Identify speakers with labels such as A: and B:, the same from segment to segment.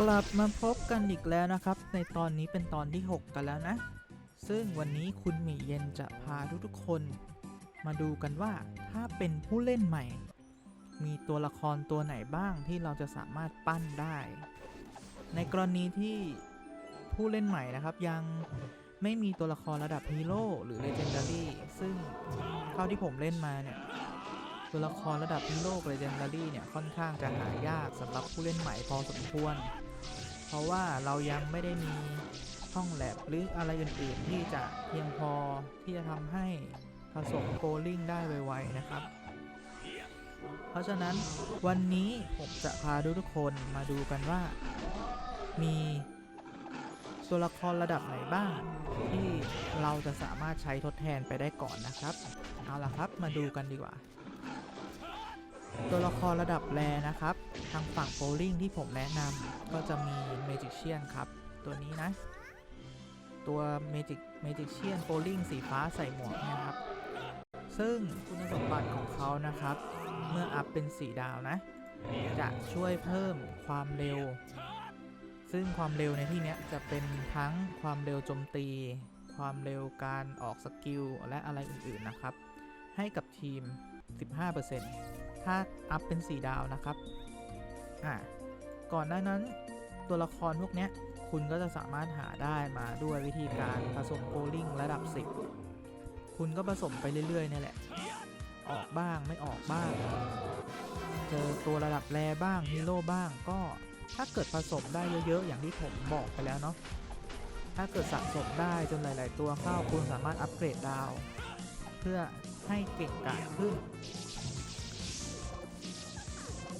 A: กลับมาพบกันอีกแล้วนะครับ ในตอนนี้เป็นตอนที่ 6 กันแล้วนะ ซึ่งวันนี้คุณหมี่เย็นจะพาทุกๆคน มาดูกันว่าถ้าเป็นผู้เล่นใหม่ มีตัวละครตัวไหนบ้างที่เราจะสามารถปั้นได้ ในกรณีที่ผู้เล่นใหม่นะครับยังไม่มีตัวละครระดับฮีโร่หรือเลเจนดารี่ซึ่งเท่าที่ผมเล่นมาเนี่ยตัวละครระดับฮีโร่เลเจนดารี่เนี่ยค่อนข้างจะหายากสำหรับผู้เล่นใหม่พอสมควร เพราะว่าเรายังไม่ได้มีห้องแลบหรืออะไรอื่นๆ ที่จะเพียงพอที่จะทำให้ผสมโกลิ่งได้ไวๆนะครับ เพราะฉะนั้นวันนี้ผมจะพาทุกคนมาดูกันว่า มีตัวละครระดับไหนบ้าง ที่เราจะสามารถใช้ทดแทนไปได้ก่อนนะครับ เอาละครับมาดูกันดีกว่า ตัวละครระดับแรนะครับ ทางฝั่งโบลิ่งที่ผมแนะนำก็จะมีเมจิเชียนครับ ตัวนี้นะ ตัวเมจิกเมจิเชียนโบลิ่งสีฟ้าใส่หมวกนี่ยครับ ซึ่งคุณสมบัติของเขานะครับ เมื่ออัพเป็น4ดาวนะ จะช่วยเพิ่มความเร็ว ซึ่งความเร็วในที่นี้จะเป็นทั้งความเร็วโจมตี ความเร็วการออกสกิลและอะไรอื่นๆนะครับ ให้กับทีม 15% ถ้าอัพเป็น 4 ดาวนะครับ อ่า ก่อนหน้านั้นตัวละครพวกเนี้ยคุณก็จะสามารถหาได้มาด้วยวิธีการผสมโกลิงระดับ 10 คุณก็ผสมไปเรื่อยๆนี่แหละ ออกบ้างไม่ออกบ้าง เจอตัวระดับแรบ้างฮีโร่บ้างก็ถ้าเกิดผสมได้เยอะๆ อย่างที่ผมบอกไปแล้วเนาะ ถ้าเกิดสะสมได้จนหลาย ๆ ตัวเข้าคุณสามารถอัปเกรดดาว เพื่อให้เก่งกาจขึ้น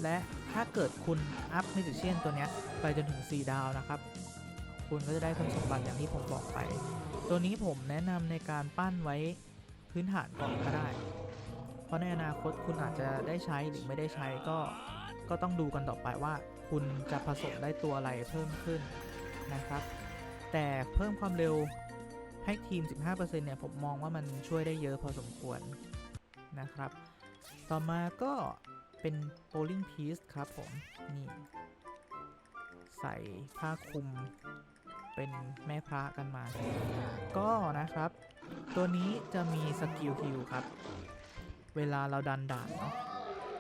A: และถ้าเกิดคุณอัพเมจิเชียนตัวนี้ไปจนถึง 4 ดาวนะครับ คุณก็จะได้คุณสมบัติอย่างที่ผมบอกไป ตัวนี้ผมแนะนำในการปั้นไว้พื้นฐานก่อนก็ได้ เพราะในอนาคตคุณอาจจะได้ใช้หรือไม่ได้ใช้ก็ก็ต้องดูกันต่อไปว่า คุณจะผสมได้ตัวอะไรเพิ่มขึ้นนะครับ แต่เพิ่มความเร็วให้ทีม 15%เนี่ยผมมองว่ามันช่วยได้เยอะพอสมควรนะครับ ต่อมาก็ เป็น bowling piece ครับผม นี่ ใส่ผ้าคลุม เป็นแม่พระกันมา ก็นะครับ ตัวนี้จะมีสกิลฮิลครับ เวลาเราดันด่านเนาะ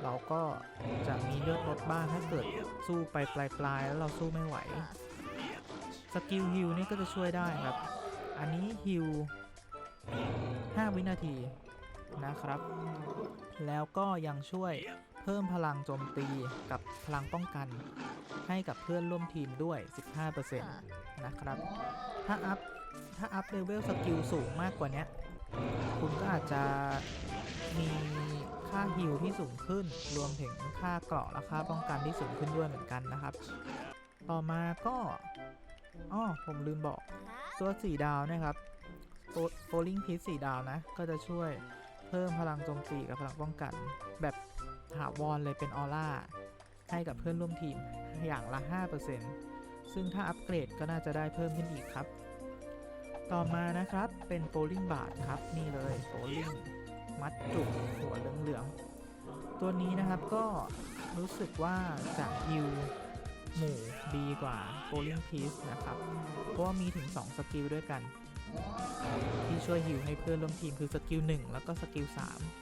A: เราก็จะมีเลือดลดบ้างถ้าเกิดสู้ไปปลายๆแล้วเราสู้ไม่ไหว สกิลฮิลนี่ก็จะช่วยได้ครับ อันนี้ฮิล5 วินาทีนะครับ แล้วก็ยังช่วย พิ่มพลังโจมตีกับพลังป้องกัน ให้กับเพื่อนร่วมทีมด้วย 15%นะครับ ถ้าอัพถ้าอัพเลเวลสกิลสูงมากกว่านี้คุณก็อาจจะมีค่าฮิลที่สูงขึ้น รวมถึงค่าเกราะและค่าป้องกันที่สูงขึ้นด้วยเหมือนกันนะครับ ต่อมาก็อ้อผมลืมบอกตัว4ดาวนะครับโ o ลิงพีซ4ดาวนะ ก็จะช่วยเพิ่มพลังโจมตีกับพลังป้องกัน แบบ ถาวรเลยเป็นออร่าให้กับเพื่อนร่วมทีมอย่างละ 5%ซึ่งถ้าอัปเกรดก็น่าจะได้เพิ่มขึ้นอีกครับ ต่อมานะครับเป็นโ o ลิงบาทครับนี่เลยโ o ลิงมัดจุกหัวเหลืองๆตัวนี้นะครับก็รู้สึกว่าจะฮิวหมู่ดีกว่า Bowling Piece นะครับ เพราะว่ามีถึง 2 สกิลด้วยกัน ที่ช่วยฮิวให้เพื่อนร่วมทีมคือสกิล1แล้วก็สกิล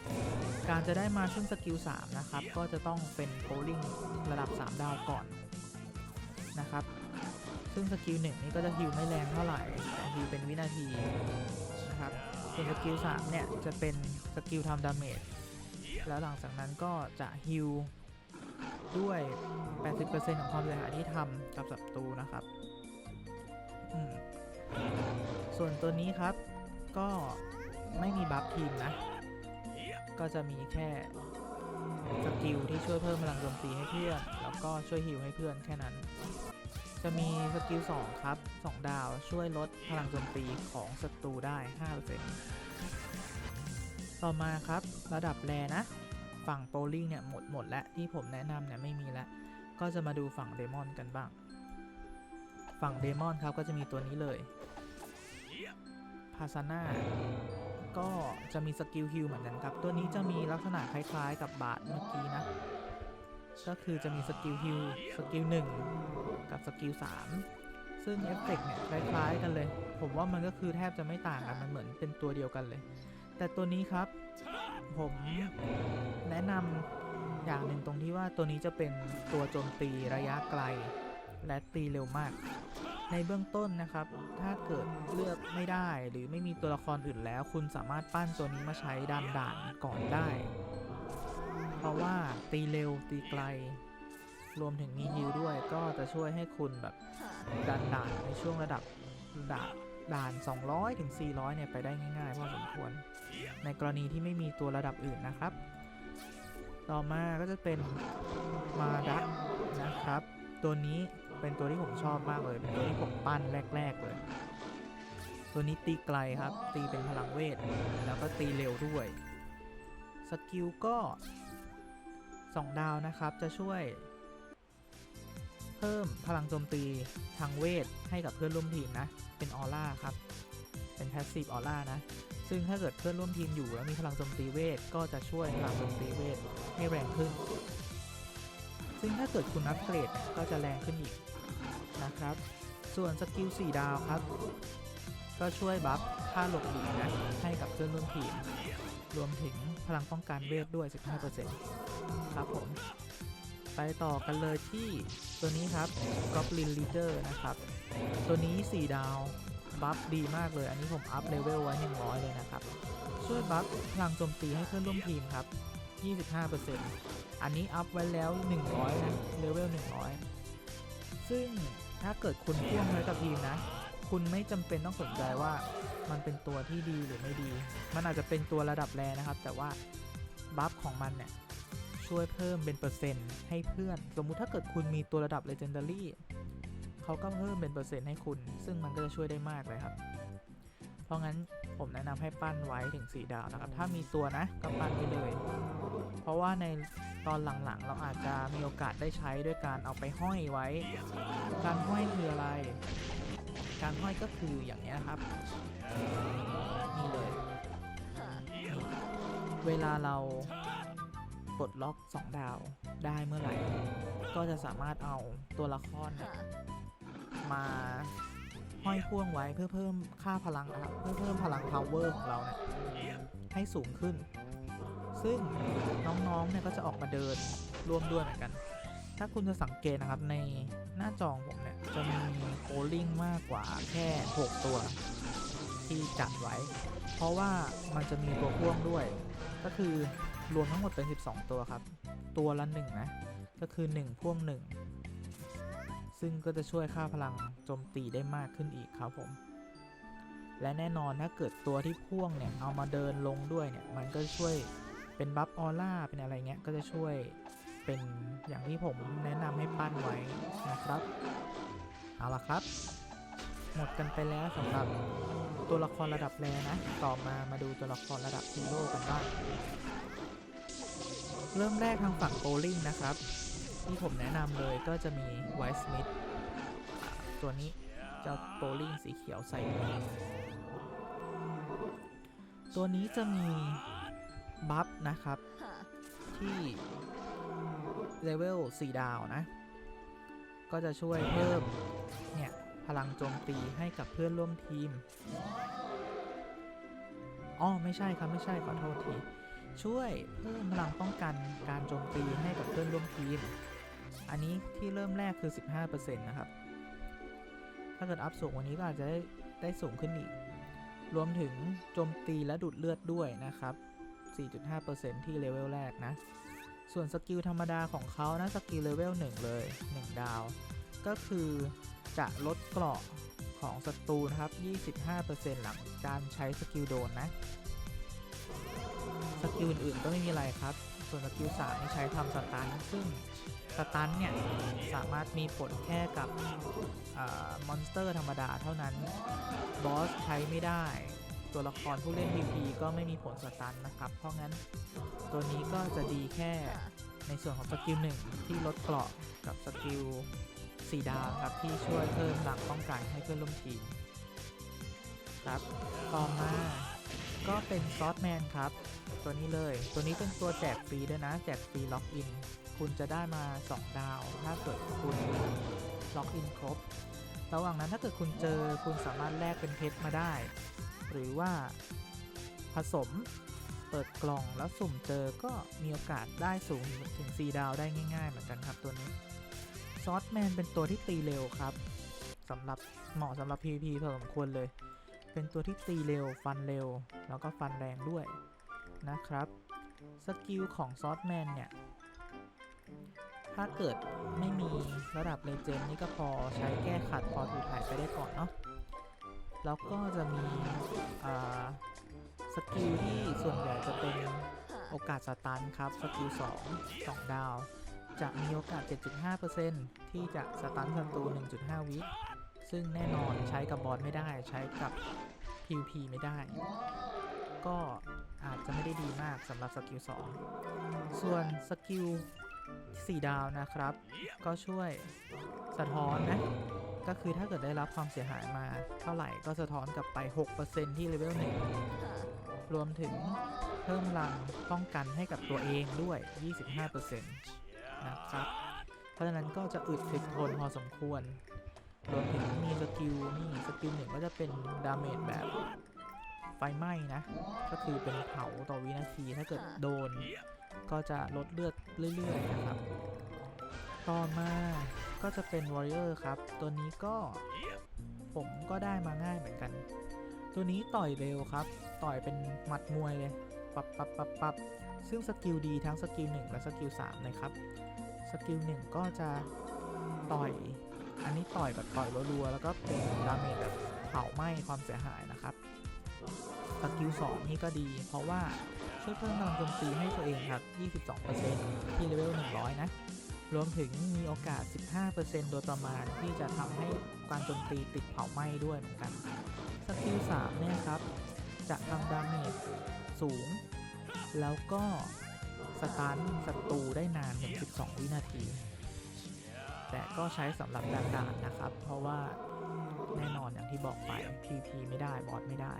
A: 3การจะได้มาซึ่งสกิล3นะครับ ก็จะต้องเป็น Bowling ระดับ 3 ดาวก่อนนะครับ ซึ่งสกิล1นี่ก็จะฮิวไม่แรงเท่าไหร่แต่ฮิวเป็นวินาทีนะครับส่วนสกิล3เนี่ยจะเป็นสกิลทำดาเมจแล้วหลังจากนั้นก็จะฮิลด้วย 80%ของความเสียหายที่ทำกับศัตรูนะครับ อืม ส่วนตัวนี้ครับก็ไม่มีบัฟทีมนะ ก็จะมีแค่สกิลที่ช่วยเพิ่มพลังโจมตีให้เพื่อน แล้วก็ช่วยฮิลให้เพื่อนแค่นั้น จะมีสกิล2ครับ 2 ดาวช่วยลดพลังโจมตีของศัตรูได้ 5%ต่อมาครับระดับแรนะ ฝั่งโปลิงเนี่ยหมดหมดแล้วที่ผมแนะนำเนี่ยไม่มีแล้ว ก็จะมาดูฝั่งเดมอนกันบ้าง ฝั่งเดมอนครับก็จะมีตัวนี้เลยพาซาน่าก็จะมีสกิลฮิลเหมือนกันครับ ตัวนี้จะมีลักษณะคล้ายๆกับบาทเมื่อกี้นะ ก็คือจะมีสกิลฮิลสกิลหนึ่งกับสกิล3ซึ่งเอฟเฟกต์เนี่ยคล้ายๆกันเลย ผมว่ามันก็คือแทบจะไม่ต่างกันมันเหมือนเป็นตัวเดียวกันเลย แต่ตัวนี้ครับผมแนะนำอย่างหนึ่งตรงที่ว่าตัวนี้จะเป็นตัวโจมตีระยะไกล และตีเร็วมาก ในเบื้องต้นนะครับ ถ้าเกิดเลือกไม่ได้หรือไม่มีตัวละครอื่นแล้ว คุณสามารถปั้นตัวนี้มาใช้ดันด่านก่อนได้ เพราะว่าตีเร็วตีไกล รวมถึงมีฮิลด้วยก็จะช่วยให้คุณแบบดันด่านในช่วงระดับด่านด่าน 200 ถึง 400 เนี่ย ไปได้ง่ายๆพอสมควร ในกรณีที่ไม่มีตัวระดับอื่นนะครับ ต่อมาก็จะเป็นมาดักนะครับ ตัวนี้ เป็นตัวที่ผมชอบมากเลย เป็นตัวที่ผมปั้นแรก ๆ เลย ตัวนี้ตีไกลครับ ตีเป็นพลังเวท แล้วก็ตีเร็วด้วย สกิลก็ 2 ดาวนะครับ จะช่วย เพิ่มพลังโจมตีทางเวทให้กับเพื่อนร่วมทีมนะ เป็นออร่าครับ เป็นแพสซีฟออร่านะ ซึ่งถ้าเกิดเพื่อนร่วมทีมอยู่แล้วมีพลังโจมตีเวท ก็จะช่วยพลังโจมตีเวทให้แรงขึ้นซึ่งถ้าเกิดคุณอัปเกรดก็จะแรงขึ้นอีก นะครับ ส่วนสกิล4ดาวครับ ก็ช่วยบัฟค่าหลบหลีกนะให้กับเพื่อนร่วมทีม รวมถึงพลังป้องกันเวทด้วย 15%ครับผมไปต่อกันเลยที่ตัวนี้ครับ Goblin Leader นะครับ ตัวนี้ 4 ดาว บัฟดีมากเลย อันนี้ผมอัพเลเวลไว้ 100 เลยนะครับ ช่วยบัฟพลังโจมตีให้เพื่อนร่วมทีมครับ 25%อันนี้อัพไว้แล้ว 100 นะ เลเวล 100 ซึ่ง ถ้าเกิดคุณพ่วงไว้กับทีมนะ คุณไม่จำเป็นต้องสนใจว่ามันเป็นตัวที่ดีหรือไม่ดี มันอาจจะเป็นตัวระดับแรนะครับ แต่ว่าบัฟของมันเนี่ยช่วยเพิ่มเป็นเปอร์เซ็นต์ให้เพื่อน สมมุติถ้าเกิดคุณมีตัวระดับ Legendary เขาก็เพิ่มเป็นเปอร์เซ็นต์ให้คุณ ซึ่งมันก็จะช่วยได้มากเลยครับ เพราะงั้นผมแนะนำให้ปั้นไว้ถึง 4 ดาวนะครับ ถ้ามีตัวนะก็ปั้นไปเลย เพราะว่าในตอนหลังๆ เราอาจจะมีโอกาสได้ใช้ด้วยการเอาไปห้อยไว้ การห้อยคืออะไร การห้อยก็คืออย่างนี้ครับ นี่เลย เวลาเราปลดล็อก 2 ดาวได้เมื่อไหร่ ก็จะสามารถเอาตัวละครมา ห้อยพ่วงไว้เพื่อเพิ่มค่าพลังนะครับเพื่อเพิ่มพลัง power ของเราเนี่ยให้สูงขึ้น ซึ่งน้องๆเนี่ยก็จะออกมาเดินร่วมด้วยเหมือนกัน ถ้าคุณจะสังเกตนะครับในหน้าจองผมเนี่ยจะมีโพลิงมากกว่าแค่ 6 ตัว ที่จัดไว้ เพราะว่ามันจะมีตัวพ่วงด้วย ก็คือรวมทั้งหมดเป็น 12 ตัวครับ ตัวละหนึ่งนะก็คือ 1 พ่วง 1 ซึ่งก็จะช่วยค่าพลังโจมตีได้มากขึ้นอีกครับผม และแน่นอนถ้าเกิดตัวที่พ่วงเนี่ย เอามาเดินลงด้วยเนี่ย มันก็ช่วยเป็นบัฟออร่าเป็นอะไรเงี้ย ก็จะช่วยเป็นอย่างที่ผมแนะนำให้ปั้นไว้นะครับ เอาละครับ หมดกันไปแล้วสำหรับตัวละครระดับแรนะ ต่อมามาดูตัวละครระดับฮีโร่กันบ้าง เริ่มแรกทางฝั่งโบลิ่งนะครับ ที่ผมแนะนำเลยก็จะมีไวท์มิธตัวนี้เจ้าโบลิ่งสีเขียวใส่ตัวนี้จะมีบัฟนะครับ ที่เลเวล4ดาวนะ ก็จะช่วยเพิ่ม เนี่ย พลังโจมตีให้กับเพื่อนร่วมทีมอ๋อไม่ใช่ครับไม่ใช่ขอโทษที ช่วยเพิ่มพลังป้องกันการโจมตีให้กับเพื่อนร่วมทีม อันนี้ที่เริ่มแรกคือ 15%นะครับ ถ้าเกิดอัพสูงวันนี้ก็อาจจะได้ได้สูงขึ้นอีก รวมถึงโจมตีและดูดเลือดด้วยนะครับ 4.5%ที่เลเวลแรกนะ ส่วนสกิลธรรมดาของเขานะ สกิลเลเวล1เลย 1 ดาว ก็คือจะลดเกราะของศัตรูนะครับ 25%หลังการใช้สกิลโดนนะ สกิลอื่นๆก็ไม่มีอะไรครับ ส่วนสกิล3นี่ใช้ทำสตันซึ่งสตันเนี่ย สามารถมีผลแค่กับมอนสเตอร์ธรรมดาเท่านั้น บอสใช้ไม่ได้ ตัวละครผู้เล่น PVP ก็ไม่มีผลสตันนะครับ เพราะงั้นตัวนี้ก็จะดีแค่ในส่วนของสกิล1ที่ลดเกราะกับสกิล4ดาวครับที่ช่วยเพิ่มหลังป้องกันให้เพื่อนร่วมทีมครับ ต่อมา ก็เป็นซอสแมนครับ ตัวนี้เลย ตัวนี้เป็นตัวแจกฟรีด้วยนะ แจกฟรีล็อกอิน คุณจะได้มา 2 ดาว ถ้าเกิดคุณล็อกอินครบ ระหว่างนั้นถ้าเกิดคุณเจอคุณสามารถแลกเป็นเพชรมาได้ หรือว่าผสมเปิดกล่องแล้วสุ่มเจอก็มีโอกาสได้สูงถึง 4 ดาวได้ง่ายๆ เหมือนกันครับตัวนี้ซอสแมนเป็นตัวที่ตีเร็วครับสำหรับเหมาะสำหรับ PVP พอสมควรเลย เป็นตัวที่ตีเร็ว ฟันเร็ว แล้วก็ฟันแรงด้วยนะครับ สกิลของซอสแมนเนี่ย ถ้าเกิดไม่มีระดับเลเจนด์นี่ก็พอใช้แก้ขัดพอถูถ่ายไปได้ก่อนเนาะ แล้วก็จะมีสกิลที่ส่วนใหญ่จะเป็นโอกาสสตันครับ สกิล2 2 ดาว จะมีโอกาส 7.5%ที่จะสตันศัตรู1.5 วิ ซึ่งแน่นอนใช้กับบอสไม่ได้ใช้กับ PVP ไม่ได้ ก็อาจจะไม่ได้ดีมากสำหรับสกิล 2 ส่วนสกิล 4 ดาวนะครับ ก็ช่วยสะท้อนนะ ก็คือถ้าเกิดได้รับความเสียหายมาเท่าไหร่ก็สะท้อนกลับไป 6%ที่เลเวล1รวมถึงเพิ่มพลังป้องกันให้กับตัวเองด้วย 25%นะครับ เพราะฉะนั้นก็จะอึดถึกทนพอสมควร รวมถึงมีสกิลนี่สกิลหนึ่งก็จะเป็นดาเมจแบบไฟไหม้นะ ก็คือเป็นเผาต่อวินาทีถ้าเกิดโดน ก็จะลดเลือดเรื่อยๆนะครับ ต่อมาก็จะเป็น Warrior ครับ ตัวนี้ก็ผมก็ได้มาง่ายเหมือนกัน ตัวนี้ต่อยเร็วครับ ต่อยเป็นหมัดมวยเลย ปับปับปับปับซึ่งสกิลดีทั้งสกิล1และสกิล3เลยครับ สกิล1ก็จะต่อย อันนี้ต่อยแบบต่อยรัวๆแล้วก็เป็นดาเมจแบบเผาไหม้ความเสียหายนะครับสกิล2นี่ก็ดี เพราะว่าช่วยเพิ่มพลังโจมตีให้ตัวเองครับ 22%ที่เลเวล 100 นะ รวมถึงมีโอกาส 15%โดยประมาณที่จะทำให้การโจมตีติดเผาไหม้ด้วยเหมือนกัน สกิล3เนี่ยครับ จะทำดาเมจสูง แล้วก็สตันศัตรูได้นานถึง12 วินาที แต่ก็ใช้สำหรับดันดานนะครับ เพราะว่าแน่นอนอย่างที่บอกไป PP ไม่ได้บอสไม่ได้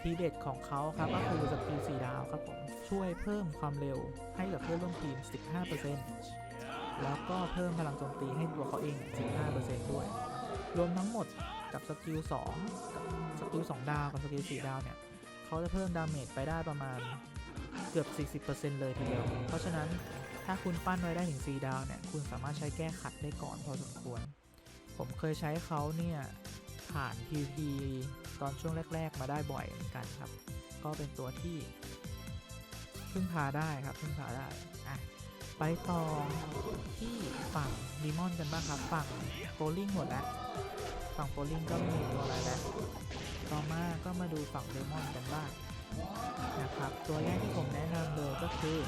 A: ทีเด็ดของเขาครับก็คือสกิล4ดาวครับผมช่วยเพิ่มความเร็วให้กับเพื่อนร่วมทีม 15%แล้วก็เพิ่มพลังโจมตีให้ตัวเขาเอง 15%ด้วย รวมทั้งหมดกับสกิล2กับสกิล2ดาวกับสกิล4ดาวเนี่ยเขาจะเพิ่มดาเมจไปได้ประมาณเกือบ 40%เลยทีเดียว เพราะฉะนั้น ถ้าคุณปั้นไว้ได้ถึง 4 ดาวเนี่ย คุณสามารถใช้แก้ขัดได้ก่อนพอสมควร ผมเคยใช้เขาเนี่ย ผ่าน PVP ตอนช่วงแรก ๆ มาได้บ่อยเหมือนกันครับ ก็เป็นตัวที่พึ่งพาได้ครับพึ่งพาได้อะไปต่อที่ฝั่งดีมอนกันบ้างครับ ฝั่งโบลิ่งหมดแล้ว ฝั่งโบลิ่งก็ม่มีตัวอะไรแล้วต่อมาก็มาดูฝั่งเดมอนกันบ้างนะครับ ตัวแรกที่ผมแนะนำเลยก็คือ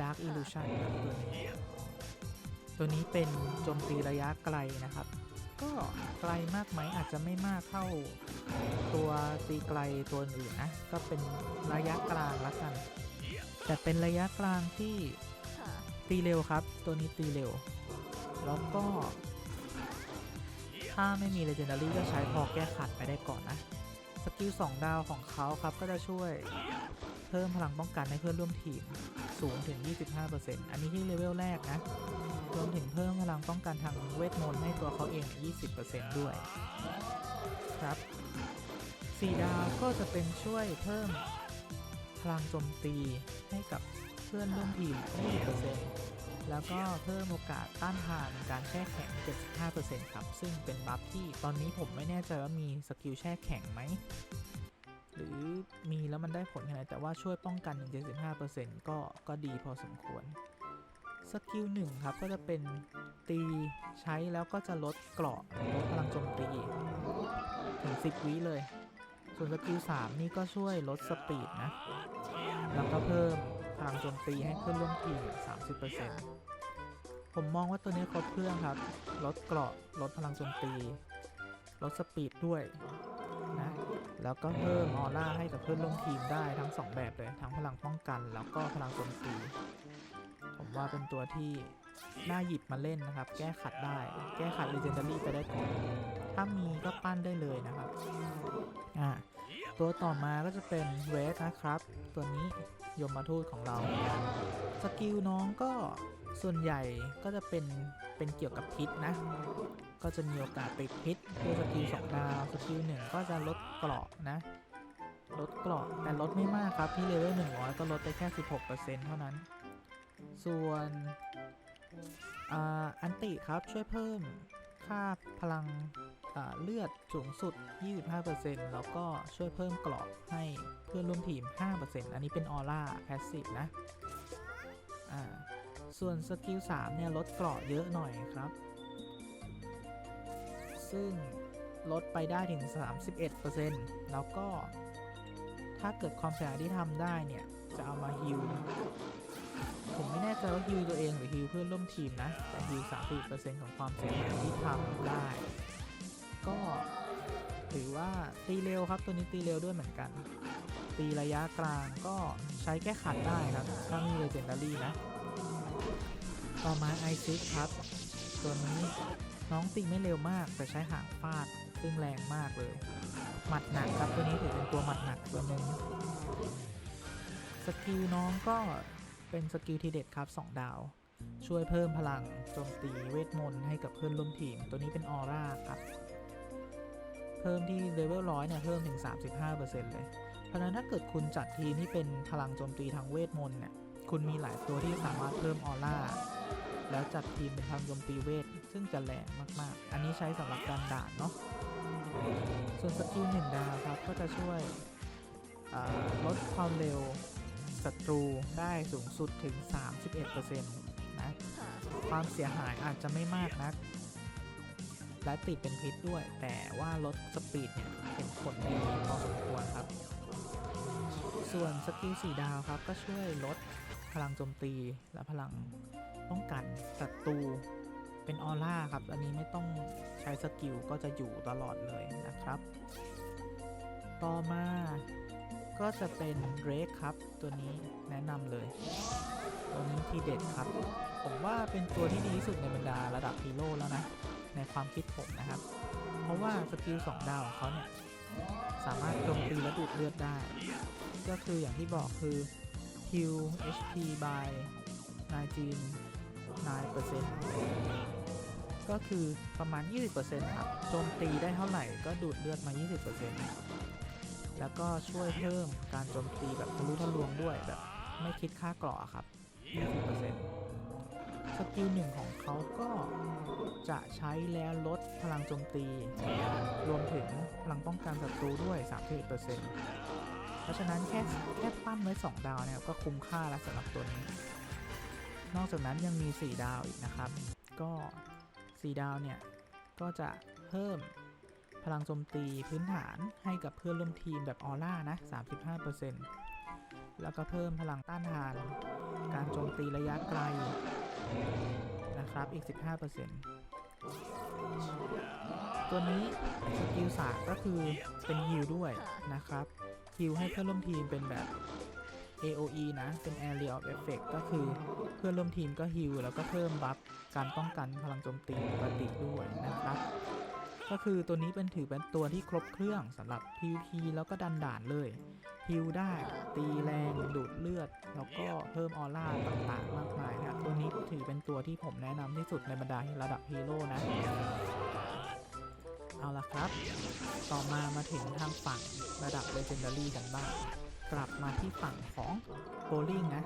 A: Dark Illusion ครับตัวนี้ตัวนี้เป็นโจมตีระยะไกลนะครับ ก็ไกลมากไหมอาจจะไม่มากเท่าตัวตีไกลตัวอื่นนะ ก็เป็นระยะกลางละกัน แต่เป็นระยะกลางที่ตีเร็วครับ ตัวนี้ตีเร็ว แล้วก็ ถ้าไม่มี Legendary ก็ใช้พอแก้ขัดไปได้ก่อนนะ สกิล 2 ดาวของเขาครับก็จะช่วย เพิ่มพลังป้องกันให้เพื่อนร่วมทีมสูงถึง 25%อันนี้ที่เลเวลแรกนะ รวมถึงเพิ่มพลังป้องกันทางเวทมนต์ให้ตัวเขาเอง 20%ด้วย ครับ4ดาวก็จะเป็นช่วยเพิ่มพลังโจมตีให้กับเพื่อนร่วมทีม 20%แล้วก็เพิ่มโอกาสต้านทานการแช่แข็ง 75%ครับ ซึ่งเป็นบัฟที่ตอนนี้ผมไม่แน่ใจว่ามีสกิลแช่แข็งไหม หรือมีแล้วมันได้ผลขนาดแต่ว่าช่วยป้องกันถึง75%ก็ก็ดีพอสมควรสกิลหนึ่งครับก็จะเป็นตีใช้แล้วก็จะลดเกราะลดพลังโจมตีถึง 10 วิเลย ส่วนสกิล3นี่ก็ช่วยลดสปีดนะ แล้วก็เพิ่มพลังโจมตีให้เพื่อนร่วมทีม 30%ผมมองว่าตัวนี้ครบเครื่องครับ ลดเกราะลดพลังโจมตี ลดสปีดด้วย นะ แล้วก็เพิ่มออร่าให้กับเพื่อนร่วมทีมได้ทั้ง 2 แบบเลย ทั้งพลังป้องกันแล้วก็พลังโจมตีผมว่าเป็นตัวที่น่าหยิบมาเล่นนะครับ แก้ขัดได้ แก้ขัดเลเจนดารี่ไปได้ก่อนถ้ามีก็ปั้นได้เลยนะครับ อ่า ตัวต่อมาก็จะเป็นเวสนะครับ ตัวนี้ยมมาทูตของเรา สกิลน้องก็ส่วนใหญ่ก็จะเป็นเป็นเกี่ยวกับพิษนะ ก็จะมีโอกาสติดพิษด้วยสกิลสองดาว สกิลหนึ่งก็จะลดเกราะนะ ลดเกราะแต่ลดไม่มากครับที่เลเวลหนึ่งร้อยก็ลดไปแค่ 16%เท่านั้น ส่วนอ,อันติครับช่วยเพิ่มค่าพลัง เลือดสูงสุด 25%แล้วก็ช่วยเพิ่มเกราะให้เพื่อนร่วมทีม 5%อันนี้เป็นออร่าแพสซีฟนะ อ่า ส่วนสกิล 3 เนี่ย ลดเกราะเยอะหน่อยครับ ซึ่งลดไปได้ถึง 31%แล้วก็ถ้าเกิดความเสียหายที่ทำได้เนี่ย จะเอามาฮิลผมไม่แน่ใจว่าฮิลตัวเองหรือฮิลเพื่อนร่วมทีมนะ แต่ฮิล30%ของความเสียหายที่ทำได้ ก็ถือว่าตีเร็วครับตัวนี้ตีเร็วด้วยเหมือนกัน ตีระยะกลางก็ใช้แก้ขัดได้ครับ ถ้ามีเลเจนดารี่นะ ต่อมาไอซิกครับ ตัวนี้น้องตีไม่เร็วมาก แต่ใช้หางฟาดซึ่งแรงมากเลย หมัดหนักครับตัวนี้ถือเป็นตัวหมัดหนักตัวหนึ่งสกิลน้องก็เป็นสกิลทีเด็ดครับ 2 ดาว ช่วยเพิ่มพลังโจมตีเวทมนต์ให้กับเพื่อนร่วมทีม ตัวนี้เป็นออร่าครับ เพิ่มที่เลเวลร้อยเนี่ยเพิ่มถึง 35%เลย เพราะนั้นถ้าเกิดคุณจัดทีมที่เป็นพลังโจมตีทางเวทมนต์เนี่ยคุณมีหลายตัวที่สามารถเพิ่มออร่าแล้วจัดทีมเป็นพลังโจมตีเวท ซึ่งจะแรงมากๆ อันนี้ใช้สำหรับการด่านเนาะส่วนสกิลหนึ่งดาวครับก็จะช่วยลดความเร็วศัตรูได้สูงสุดถึง 31%นะ ความเสียหายอาจจะไม่มากนัก และติดเป็นพิษด้วย แต่ว่าลดสปีดเนี่ยเห็นผลดีพอสมควรครับ ส่วนสกิล4ดาวครับก็ช่วยลดพลังโจมตีและพลังป้องกันศัตรูเป็นออร่าครับ อันนี้ไม่ต้องใช้สกิลก็จะอยู่ตลอดเลยนะครับ ต่อมาก็จะเป็นเร k ครับ ตัวนี้แนะนำเลย ตัวนี้ทีเด็ดครับ ผมว่าเป็นตัวที่ดีที่สุดในบรรดาระดับฮีโร่แล้วนะ ความคิดผมนะครับ เพราะว่าสกิล2ดาวของเขาเนี่ยสามารถโจมตีและดูดเลือดได้ ก็คืออย่างที่บอกคือ heal HP by 19 9%ก็คือประมาณ 20%ครับโจมตีได้เท่าไหร่ก็ดูดเลือดมา 20%แล้วก็ช่วยเพิ่มการโจมตีแบบทะลุทะลวงด้วยแบบไม่คิดค่ากราะครับ20% กิลหนึ่งของเขาก็จะใช้แล้วลดพลังโจมตี รวมถึงพลังป้องกันศัตรูด้วย 31%เพราะฉะนั้นแค่แค่ปั้นไว้ 2 ดาวเนี่ยก็คุ้มค่าแล้วสำหรับตัวนี้ นอกจากนั้นยังมี 4 ดาวอีกนะครับ ก็ 4 ดาวเนี่ย ก็จะเพิ่มพลังโจมตีพื้นฐานให้กับเพื่อนร่วมทีมแบบออร่านะ 35%แล้วก็เพิ่มพลังต้านทาน การโจมตีระยะไกล นะครับอีก 15%ตัวนี้สกิลสาก็คือเป็นฮิลด้วยนะครับฮิลให้เพื่อนร่วมทีมเป็นแบบ AOE นะ เป็น Area of Effect ก็คือเพื่อนร่วมทีมก็ฮิลแล้วก็เพิ่มบัฟการป้องกันพลังโจมตีปกติด้วยนะครับ ก็คือตัวนี้เป็นถือเป็นตัวที่ครบเครื่องสำหรับ PVP แล้วก็ดันด่านเลย ฮิลได้ ตีแรงดูดเลือด แล้วก็เพิ่มออร่าต่างๆ มากมายนะตัวนี้ถือเป็นตัวที่ผมแนะนำที่สุดในบรรดาระดับฮีโร่นะ เอาละครับ ต่อมามาถึงทางฝั่งระดับ Legendary กันบ้าง กลับมาที่ฝั่งของโ o ลิงนะ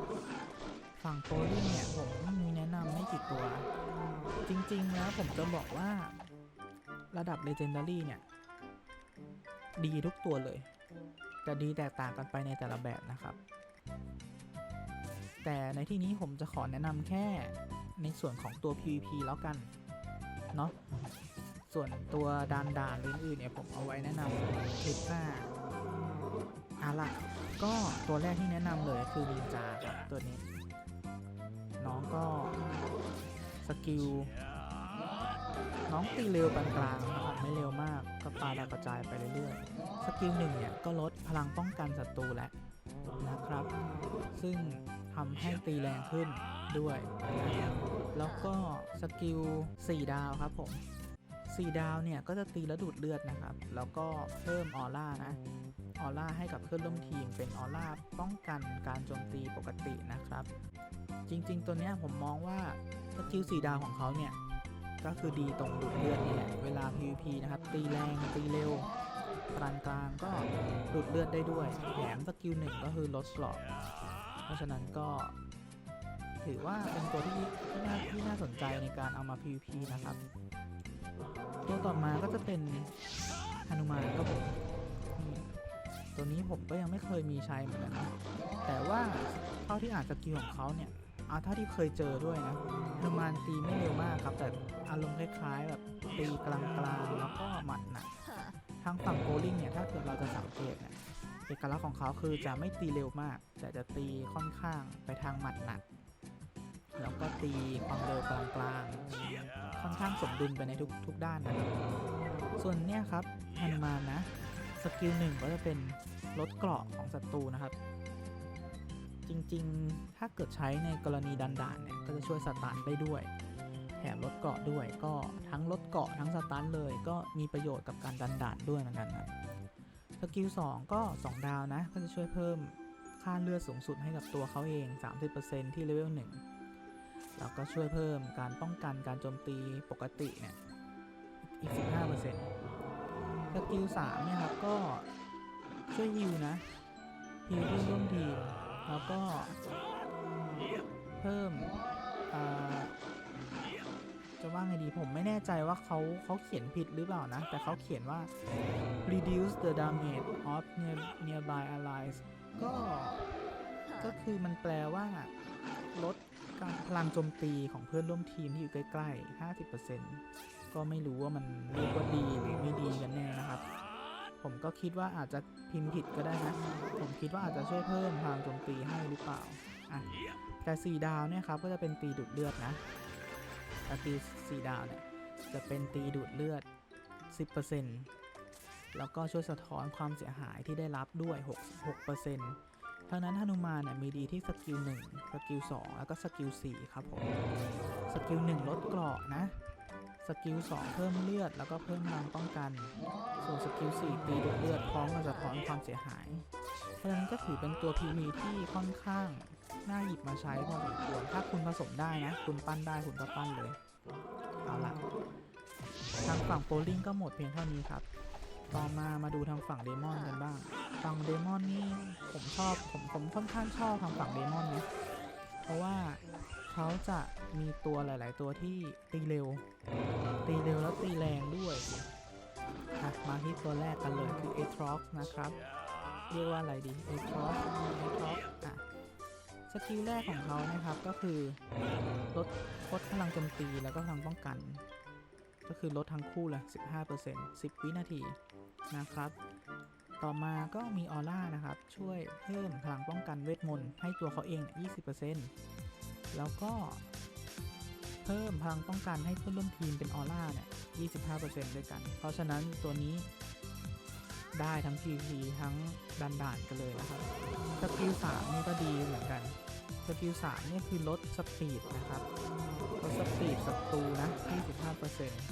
A: ฝั่งโ o ลิงเนี่ยผมมีแนะนำไม่กี่ตัว จริงๆแล้วผมจะบอกว่าระดับ Legendary เนี่ย ดีทุกตัวเลย แต่ดีแตกต่างกันไปในแต่ละแบบนะครับ แต่ในที่นี้ผมจะขอแนะนำแค่ในส่วนของตัว PVP แล้วกัน เนาะส่วนตัวดานด่านหรืออื่นๆเนี่ยผมเอาไว้แนะนำคลิปหน้าอาล่ะก็ตัวแรกที่แนะนำเลยคือนินจาครับตัวนี้ น้องก็สกิลน้องตีเร็วปานกลางนะครับไม่เร็วมาก ก็ปาดาวกระจายไปเรื่อยๆ สกิลหนึ่งเนี่ยก็ลดพลังป้องกันศัตรูแล้วนะครับ ซึ่งทำให้ตีแรงขึ้นด้วยนะครับแล้วก็สกิล4ดาวครับผม4ดาวเนี่ยก็จะตีแล้วดูดเลือดนะครับ แล้วก็เพิ่มออร่านะออร่าให้กับเพื่อนร่วมทีมเป็นออร่าป้องกันการโจมตีปกตินะครับ จริงๆ ตัวเนี้ยผมมองว่าสกิลสีดาวของเขาเนี่ย ก็คือดีตรงดูดเลือดนี่แหละ เวลา PVP นะครับ ตีแรงตีเร็วปานกลางก็ดูดเลือดได้ด้วยแถมสกิลหนึ่งก็คือลดกรอบเพราะฉะนั้นก็ ถือว่าเป็นตัวที่ที่น่าที่น่าสนใจในการเอามา PVP นะครับ ตัวต่อมาก็จะเป็นฮานุมานครับผมตัวนี้ผมก็ยังไม่เคยมีใช้เหมือนกันนะแต่ว่าเท่าที่อ่านสกิลของเขาเนี่ย เอาเท่าที่เคยเจอด้วยนะฮานุมานตีไม่เร็วมากครับ แต่อารมณ์คล้ายๆแบบตีกลางๆแล้วก็หมัดหนักทางฝั่งโกลิงเนี่ยถ้าเกิดเราจะสังเกตเนี่ยเอกลักษณ์ของเขาคือจะไม่ตีเร็วมาก แต่จะตีค่อนข้างไปทางหมัดหนักแล้วก็ตีความเร็วกลางๆค่อนข้างสมดุลไปในทุกทุกด้านนะครับส่วนเนี่ยครับฮานุมานนะ สกิลหนึ่งก็จะเป็นลดเกราะของศัตรูนะครับ จริงๆ ถ้าเกิดใช้ในกรณีดันด่านเนี่ยก็จะช่วยสตันได้ด้วย แถมลดเกาะด้วยก็ทั้งลดเกาะทั้งสตันเลย ก็มีประโยชน์กับการดันด่านด้วยเหมือนกันครับสกิล2ก็ 2 ดาวนะ ก็จะช่วยเพิ่มค่าเลือดสูงสุดให้กับตัวเขาเอง 30%ที่เลเวล1แล้วก็ช่วยเพิ่มการป้องกันการโจมตีปกติเนี่ยอีก 15%สกิล3เนี่ยครับก็ช่วยฮิวนะฮิวเพื่อนร่วมทีม แล้วก็เพิ่มจะว่าไงดีผมไม่แน่ใจว่าเขาเขาเขียนผิดหรือเปล่านะ แต่เขาเขียนว่า reduce the damage of near nearby allies ก็ก็คือมันแปลว่าลดการพลังโจมตีของเพื่อนร่วมทีมที่อยู่ใกล้ๆ 50%ก็ไม่รู้ว่ามันเรียกว่าดีหรือไม่ดีกันแน่นะครับ ผมก็คิดว่าอาจจะพิมพ์ผิดก็ได้นะ ผมคิดว่าอาจจะช่วยเพิ่มพลังโจมตีให้หรือเปล่าอะแต่4ดาวเนี่ยครับก็จะเป็นตีดูดเลือดนะแต่ตี4ดาวเนี่ยจะเป็นตีดูดเลือด 10%แล้วก็ช่วยสะท้อนความเสียหายที่ได้รับด้วย 6 6%ทั้งนั้นฮนุมานเนี่ยมีดีที่สกิล1สกิล2แล้วก็สกิล4ครับผม สกิล1ลดเกราะนะ สกิล2เพิ่มเลือดแล้วก็เพิ่มพลังป้องกัน ส่วนสกิล4ตีดูดเลือดพร้อมกับสะท้อนความเสียหาย เพราะฉะนั้นก็ถือเป็นตัว PV ที่ค่อนข้างน่าหยิบมาใช้พอสมควร ถ้าคุณผสมได้นะ คุณปั้นได้คุณก็ปั้นเลย เอาละทางฝั่งโปลิงก็หมดเพียงเท่านี้ครับ ต่อมามาดูทางฝั่งเดมอนกันบ้าง ฝั่งเดมอนนี่ผมชอบผมผมค่อนข้างชอบทางฝั่งเดมอนนะ เพราะว่าเขาจะ มีตัวหลาย ๆ ตัวที่ตีเร็ว ตีเร็วแล้วตีแรงด้วยอะมาที่ตัวแรกกันเลยคือ a t r o x นะครับ เรียกว่าอะไรดี a t r o x a t r o x อะสกิลแรกของเขานะครับก็คือลดลดพลังโจมตีแล้วก็พลังป้องกัน ก็คือลดทั้งคู่เลย15% 10 วินาทีนะครับ ต่อมาก็มีออร่านะครับ ช่วยเพิ่มพลังป้องกันเวทมนต์ให้ตัวเขาเองเนี่ย20%แล้วก็ เพิ่มพลังป้องกันให้เพื่อนร่วมทีมเป็นออร่าเนี่ย 25%ด้วยกัน เพราะฉะนั้นตัวนี้ได้ทั้ง PVP ทั้งดันด่านกันเลยนะครับ สกิล3นี่ก็ดีเหมือนกัน สกิล3นี่คือลดสปีดนะครับ ลดสปีดศัตรูนะ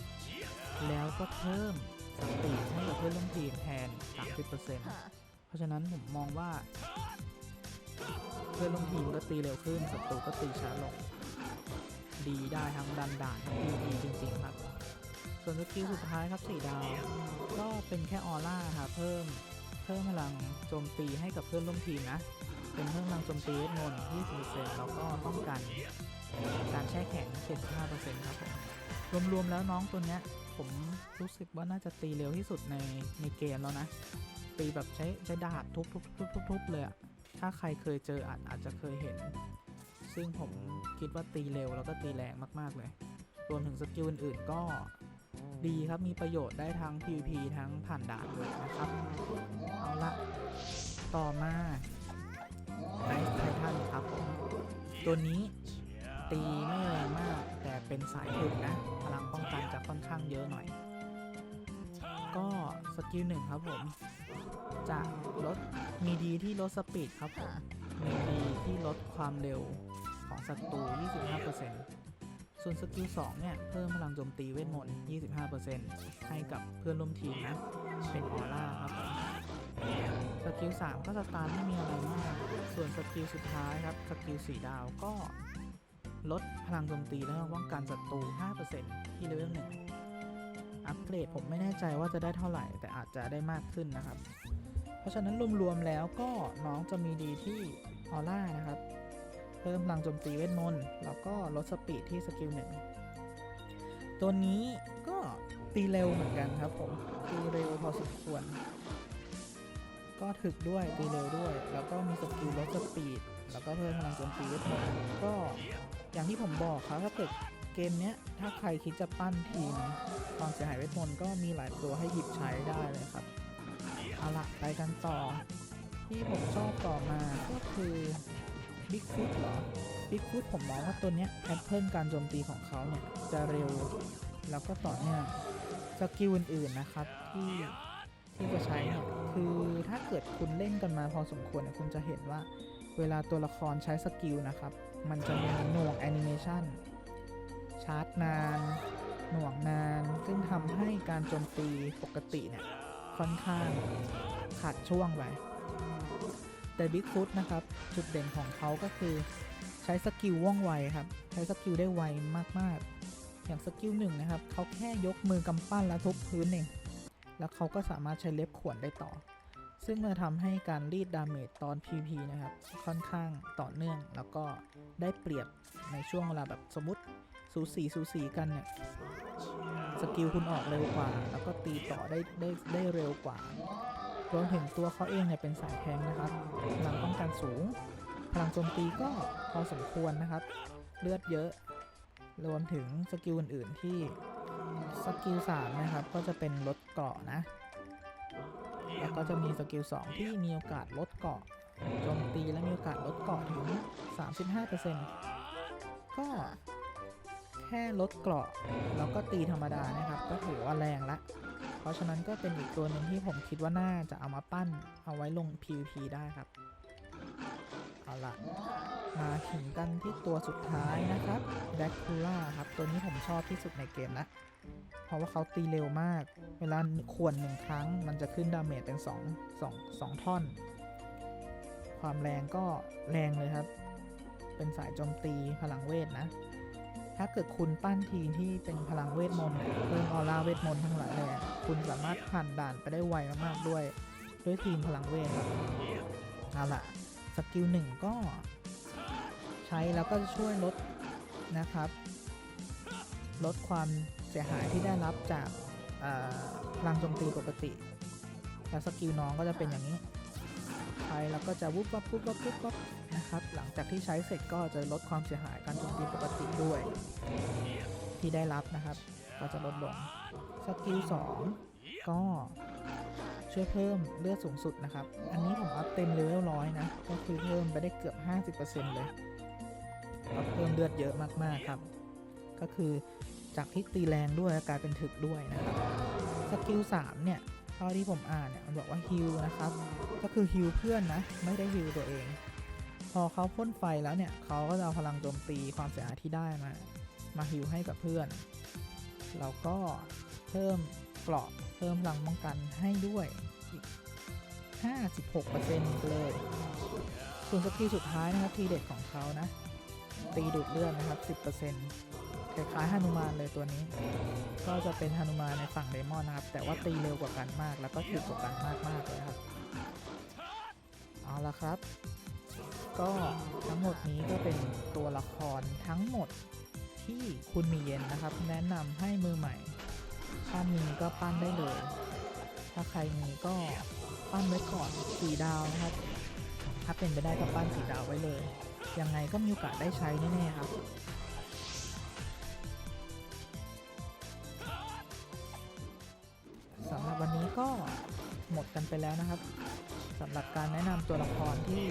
A: 25%แล้วก็เพิ่มสปีดให้กับเพื่อนร่วมทีมแทน 30%เพราะฉะนั้นผมมองว่า เพื่อนร่วมทีมก็ตีเร็วขึ้นศัตรูก็ตีช้าลง ดีได้ทั้งดันด่านทั้ง PVP จริง ๆ ครับ ส่วนสกิลสุดท้ายครับ4ดาว ก็เป็นแค่ออร่าครับเพิ่มเพิ่มพลังโจมตีให้กับเพื่อนร่วมทีมนะ เป็นเพิ่มพลังโจมตีเวทมนต์20%แล้วก็ป้องกัน การแช่แข็ง75%ครับผมรวมๆแล้วน้องตัวเนี้ยผมรู้สึกว่าน่าจะตีเร็วที่สุดในในเกมแล้วนะ ตีแบบใช้ใช้ดาบทุบทุบทุบทุบทุบเลยอะถ้าใครเคยเจออาจอาจจะเคยเห็น ซึ่งผมคิดว่าตีเร็วแล้วก็ตีแรงมากๆเลย รวมถึงสกิลอื่นๆก็ดีครับมีประโยชน์ได้ทั้ง PVP ทั้งผ่านด่านเลยนะครับ เอาละต่อมาไนท์ไททันครับผมตัวนี้ตีไม่แรงมาก แต่เป็นสายถึกนะ พลังป้องกันจะค่อนข้างเยอะหน่อย ก็สกิลหนึ่งครับผม จะลดมีดีที่ลดสปีดครับผม มีดีที่ลดความเร็วของศัตรู 25%ส่วนสกิล 2 เนี่ย เพิ่มพลังโจมตีเวทมนต์ 25%ให้กับเพื่อนร่วมทีมนะ เป็นออร่าครับสกิล 3 ก็สตาร์ทไม่มีอะไรมาก ส่วนสกิลสุดท้ายครับ สกิล 4 ดาวก็ลดพลังโจมตีและป้องกันศัตรู 5%ที่เลเวล1อัปเกรดผมไม่แน่ใจว่าจะได้เท่าไหร่ แต่อาจจะได้มากขึ้นนะครับ เพราะฉะนั้นรวมๆแล้วก็น้องจะมีดีที่ออร่านะครับ เพิ่มพลังโจมตีเวทมนต์แล้วก็ลดสปีดที่สกิลหนึ่งตัวนี้ก็ตีเร็วเหมือนกันครับผมตีเร็วพอสมควร ก็ถึกด้วยตีเร็วด้วย แล้วก็มีสกิลลดสปีดแล้วก็เพิ่มพลังโจมตีเวทมนต์ก็อย่างที่ผมบอกครับถ้าเกิดเกมเนี้ยถ้าใครคิดจะปั้นทีมความเสียหายเวทมนต์ก็มีหลายตัวให้หยิบใช้ได้เลยครับ เอาละไปกันต่อ ที่ผมชอบต่อมาก็คือบิ๊กฟุตเหรอบิ๊กฟุตผมมองว่าตัวเนี้ยแพทเทิร์นการโจมตีของเขาเนี่ยจะเร็ว แล้วก็ต่อเนื่องสกิลอื่นๆนะครับที่ที่จะใช้เนี่ยคือถ้าเกิดคุณเล่นกันมาพอสมควรเนี่ยคุณจะเห็นว่าเวลาตัวละครใช้สกิลนะครับ มันจะมีหน่วงแอนิเมชันชาร์จนาน หน่วงนาน ซึ่งทำให้การโจมตีปกติเนี่ย ค่อนข้างขาดช่วงไปแต่บิ๊กฟุตนะครับ จุดเด่นของเขาก็คือใช้สกิลว่องไวครับ ใช้สกิลได้ไวมากๆ อย่างสกิลหนึ่งนะครับ เขาแค่ยกมือกำปั้นแล้วทุบพื้นเอง แล้วเขาก็สามารถใช้เล็บขวนได้ต่อ ซึ่งมันทำให้การรีดดาเมจตอน PP นะครับ ค่อนข้างต่อเนื่อง แล้วก็ได้เปรียบในช่วงเวลาแบบสมมติสูสีสูสีกันเนี่ย สกิลคุณออกเร็วกว่า แล้วก็ตีต่อได้ได้ได้เร็วกว่ารวมถึงตัวเขาเองเนี่ยเป็นสายแทงนะครับพลังป้องกันสูง พลังโจมตีก็พอสมควรนะครับ เลือดเยอะ รวมถึงสกิลอื่นๆที่สกิล3นะครับก็จะเป็นลดเกราะนะ แล้วก็จะมีสกิล2ที่มีโอกาสลดเกราะโจมตีและมีโอกาสลดเกราะถึง 35%ก็ ค่ลดเกราะแล้วก็ตีธรรมดานะครับ ก็ถือว่าแรงละ เพราะฉะนั้นก็เป็นอีกตัวหนึ่งที่ผมคิดว่าน่าจะเอามาปั้นเอาไว้ลง PVP ได้ครับ เอาละมาถึงกันที่ตัวสุดท้ายนะครับแดกคูล่าครับ ตัวนี้ผมชอบที่สุดในเกมละเพราะว่าเขาตีเร็วมาก เวลาขวนหนึ่งครั้ง มันจะขึ้นดาเมจเป็น2 2 2ท่อน ความแรงก็แรงเลยครับ เป็นสายโจมตีพลังเวทนะ ถ้าเกิดคุณปั้นทีมที่เป็นพลังเวทมนต์เพิ่มออร่าเวทมนต์ทั้งหลายเลยอะคุณสามารถผ่านด่านไปได้ไวมากๆด้วย ด้วยทีมพลังเวทเอาล่ะสกิลหนึ่งก็ใช้แล้วก็จะช่วยลดนะครับ ลดความเสียหายที่ได้รับจากอ่าพลังโจมตีปกติ แล้วสกิลน้องก็จะเป็นอย่างนี้ ใช้แล้วก็จะวุบวับวุบวับวุบวับนะครับหลังจากที่ใช้เสร็จก็จะลดความเสียหายการโจมตีปกติด้วย ที่ได้รับนะครับ ก็จะลดลงสกิล2ก็ช่วยเพิ่มเลือดสูงสุดนะครับ อันนี้ผมอัพเต็มเลเวลร้อยนะ ก็คือเพิ่มไปได้เกือบ 50%เลยก็เพิ่มเลือดเยอะมากๆครับ ก็คือจากที่ตีแรงด้วยกลายเป็นถึกด้วยนะครับ สกิล3เนี่ย ท่าที่ผมอ่านเนี่ยมันบอกว่าฮิลนะครับ ก็คือฮิลเพื่อนนะ ไม่ได้ฮิลตัวเอง พอเขาพ่นไฟแล้วเนี่ยเขาก็จะเอาพลังโจมตีความเสียหายที่ได้มา มาฮิลให้กับเพื่อนแล้วก็เพิ่มเกราะเพิ่มพลังป้องกันให้ด้วยอีก56%เลยส่วนสกิลสุดท้ายนะครับทีเด็ดของเขานะ ตีดูดเลือดนะครับ 10% คล้ายๆฮานุมานเลยตัวนี้ ก็จะเป็นฮานุมานในฝั่งเดมอนนะครับ แต่ว่าตีเร็วกว่ากันมาก แล้วก็ถึกกว่ากันมากๆเลยครับ เอาละครับ ก็ทั้งหมดนี้ก็เป็นตัวละครทั้งหมดที่คุณมีเย็นนะครับ แนะนำให้มือใหม่ ถ้ามีก็ปั้นได้เลย ถ้าใครมีก็ปั้นไว้ก่อนสี่ดาวนะครับ ถ้าเป็นไปได้ก็ปั้นสี่ดาวไว้เลย ยังไงก็มีโอกาสได้ใช้แน่ๆครับ กันไปแล้วนะครับสำหรับการแนะนำตัวละครที่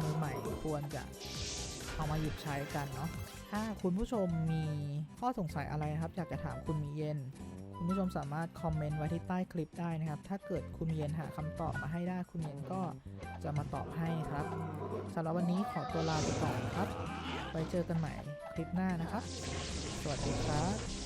A: มือใหม่ควรจะเอามาหยิบใช้กันเนาะถ้าคุณผู้ชมมีข้อสงสัยอะไรนะครับ อยากจะถามคุณมีเย็น คุณผู้ชมสามารถคอมเมนต์ไว้ที่ใต้คลิปได้นะครับ ถ้าเกิดคุณเย็นหาคำตอบมาให้ได้คุณเย็นก็จะมาตอบให้ครับสำหรับวันนี้ขอตัวลาไปก่อนครับไว้เจอกันใหม่คลิปหน้านะครับ สวัสดีครับ